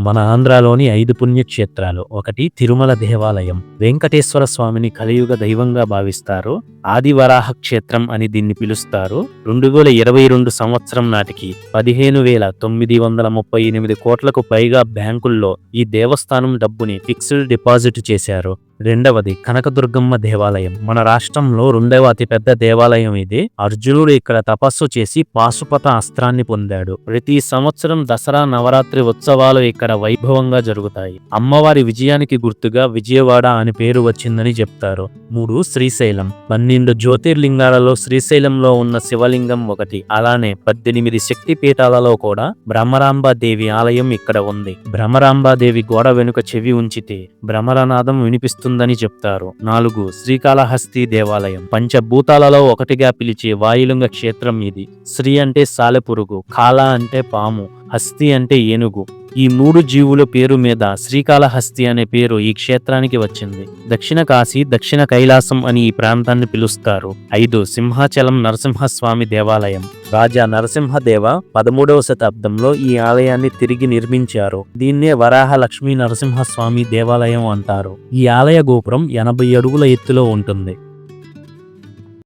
మన ఆంధ్రాలోని ఐదు పుణ్యక్షేత్రాలు. ఒకటి తిరుమల దేవాలయం. వెంకటేశ్వర స్వామిని కలియుగ దైవంగా భావిస్తారు. ఆదివరాహ క్షేత్రం అని దీన్ని పిలుస్తారు. రెండు వేల ఇరవై రెండు సంవత్సరం నాటికి పదిహేను వేల తొమ్మిది వందల ముప్పై ఎనిమిది కోట్లకు పైగా బ్యాంకుల్లో ఈ దేవస్థానం డబ్బుని ఫిక్స్డ్ డిపాజిట్ చేశారు. రెండవది కనకదుర్గమ్మ దేవాలయం. మన రాష్ట్రంలో రెండవ అతిపెద్ద దేవాలయం ఇది. అర్జునుడు ఇక్కడ తపస్సు చేసి పాశుపత అస్త్రాన్ని పొందాడు. ప్రతి సంవత్సరం దసరా నవరాత్రి ఉత్సవాలు ఇక్కడ వైభవంగా జరుగుతాయి. అమ్మవారి విజయానికి గుర్తుగా విజయవాడ అని పేరు వచ్చిందని చెప్తారు. మూడు శ్రీశైలం. పన్నెండు జ్యోతిర్లింగాలలో శ్రీశైలంలో ఉన్న శివలింగం ఒకటి. అలానే పద్దెనిమిది శక్తి పీఠాలలో కూడా భ్రమరాంబాదేవి ఆలయం ఇక్కడ ఉంది. భ్రమరాంబాదేవి గోడ వెనుక చెవి ఉంచితే భ్రమరనాదం వస్తుందని చెప్తారు. నాలుగు శ్రీకాళహస్తి దేవాలయం. పంచభూతాలలో ఒకటిగా పిలిచే వాయులింగ క్షేత్రం ఇది. శ్రీ అంటే సాలెపురుగు కాళ అంటే పాము హస్తి అంటే ఏనుగు. ఈ మూడు జీవుల పేరు మీద శ్రీకాళహస్తి అనే పేరు ఈ క్షేత్రానికి వచ్చింది. దక్షిణ కాశీ దక్షిణ కైలాసం అని ఈ ప్రాంతాన్ని పిలుస్తారు. ఐదు సింహాచలం నరసింహస్వామి దేవాలయం. రాజా నరసింహదేవ పదమూడవ శతాబ్దంలో ఈ ఆలయాన్ని తిరిగి నిర్మించారు. దీన్నే వరాహ లక్ష్మీ నరసింహస్వామి దేవాలయం అంటారు. ఈ ఆలయ గోపురం ఎనభై అడుగుల ఎత్తులో ఉంటుంది.